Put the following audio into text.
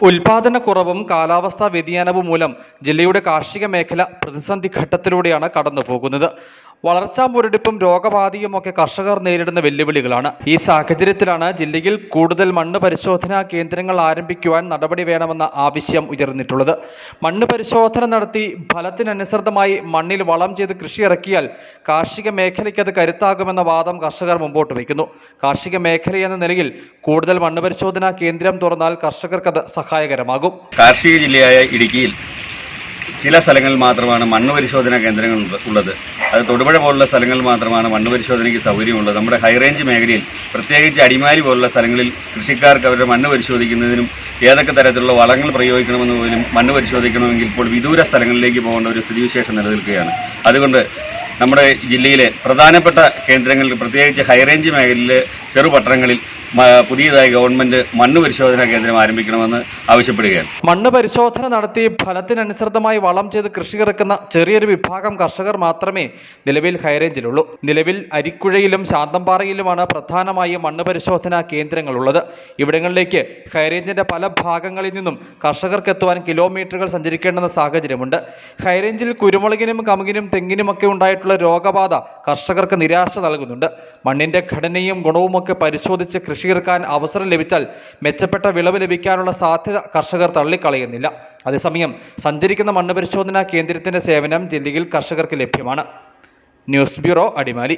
ഉൽപാദനക്കുറവും കാലാവസ്ഥാ വ്യതിയാനവും മൂലം ജില്ലയുടെ കാർഷിക മേഖല പ്രതിസന്ധി ഘട്ടത്തിലൂടെയാണ് കടന്നു പോകുന്നത് വളർച്ചാ മുരടിപ്പും രോഗബാധയും ഒക്കെ കർഷകർ നേരിടുന്ന വെല്ലുവിളികളാണ്. ഈ സാഹചര്യത്തിലാണ് ജില്ലയിൽ കൂടുതൽ മണ്ണ് പരിശോധനാ കേന്ദ്രങ്ങൾ ആരംഭിക്കുവാൻ നടപടി വേണമെന്ന ആവശ്യം ഉയർന്നിട്ടുള്ളത്. മണ്ണ് പരിശോധന നടത്തി ഫലത്തിനനുസൃതമായി മണ്ണിൽ വളം ചെയ്ത് കൃഷി ഇറക്കിയാൽ കാർഷിക മേഖലയ്ക്ക് അത് കരുത്താകുമെന്ന വാദം കർഷകർ മുമ്പോട്ട് വയ്ക്കുന്നു. കാർഷിക മേഖലയെന്ന നിലയിൽ കൂടുതൽ മണ്ണ് പരിശോധനാ കേന്ദ്രം തുറന്നാൽ കർഷകർക്കത് സഹായകരമാകും. കാർഷിക ജില്ലയായ ഇടുക്കിയിൽ ചില സ്ഥലങ്ങളിൽ മാത്രമാണ് മണ്ണ് പരിശോധനാ കേന്ദ്രങ്ങൾ ഉള്ളത്. അത് തൊടുപുഴ പോലുള്ള സ്ഥലങ്ങളിൽ മാത്രമാണ് മണ്ണ് പരിശോധനയ്ക്ക് സൗകര്യമുള്ളത്. നമ്മുടെ ഹൈറേഞ്ച് മേഖലയിൽ പ്രത്യേകിച്ച് അടിമാലി പോലുള്ള സ്ഥലങ്ങളിൽ കൃഷിക്കാർക്ക് അവരുടെ മണ്ണ് പരിശോധിക്കുന്നതിനും ഏതൊക്കെ തരത്തിലുള്ള വളങ്ങൾ പ്രയോഗിക്കണമെന്ന് പോലും മണ്ണ് പരിശോധിക്കണമെങ്കിൽ ഇപ്പോൾ വിദൂര സ്ഥലങ്ങളിലേക്ക് പോകേണ്ട ഒരു സ്ഥിതിവിശേഷം നിലനിൽക്കുകയാണ്. അതുകൊണ്ട് നമ്മുടെ ജില്ലയിലെ പ്രധാനപ്പെട്ട കേന്ദ്രങ്ങളിൽ പ്രത്യേകിച്ച് ഹൈറേഞ്ച് മേഖലയിലെ ചെറുപട്ടണങ്ങളിൽ പുതിയതായി ഗവൺമെന്റ് മണ്ണ് പരിശോധനാ കേന്ദ്രം ആരംഭിക്കണമെന്ന് ആവശ്യപ്പെടുകയാണ്. മണ്ണ് പരിശോധന നടത്തി ഫലത്തിനനുസൃതമായി വളം ചെയ്ത് കൃഷി ഇറക്കുന്ന ചെറിയൊരു വിഭാഗം കർഷകർ മാത്രമേ നിലവിൽ ഹൈറേഞ്ചിലുള്ളൂ നിലവിൽ അരിക്കുഴയിലും ശാന്തമ്പാറയിലുമാണ് പ്രധാനമായും മണ്ണ് പരിശോധനാ കേന്ദ്രങ്ങളുള്ളത്. ഇവിടങ്ങളിലേക്ക് ഹൈറേഞ്ചിന്റെ പല ഭാഗങ്ങളിൽ നിന്നും കർഷകർക്ക് എത്തുവാൻ കിലോമീറ്ററുകൾ സഞ്ചരിക്കേണ്ടെന്ന സാഹചര്യമുണ്ട്. ഹൈറേഞ്ചിൽ കുരുമുളകിനും കമുകിനും തെങ്ങിനുമൊക്കെ ഉണ്ടായിട്ടുള്ള രോഗബാധ കർഷകർക്ക് നിരാശ നൽകുന്നുണ്ട്. മണ്ണിന്റെ ഘടനയും ഗുണവുമൊക്കെ പരിശോധിച്ച് കൃഷിയിറക്കാൻ അവസരം ലഭിച്ചാൽ മെച്ചപ്പെട്ട വിളവ് ലഭിക്കാനുള്ള സാധ്യത കർഷകർ തള്ളിക്കളയുന്നില്ല. അതേസമയം സഞ്ചരിക്കുന്ന മണ്ണ് പരിശോധനാ കേന്ദ്രത്തിന്റെ സേവനം ജില്ലയിൽ കർഷകർക്ക് ലഭ്യമാണ്. News bureau Adimali.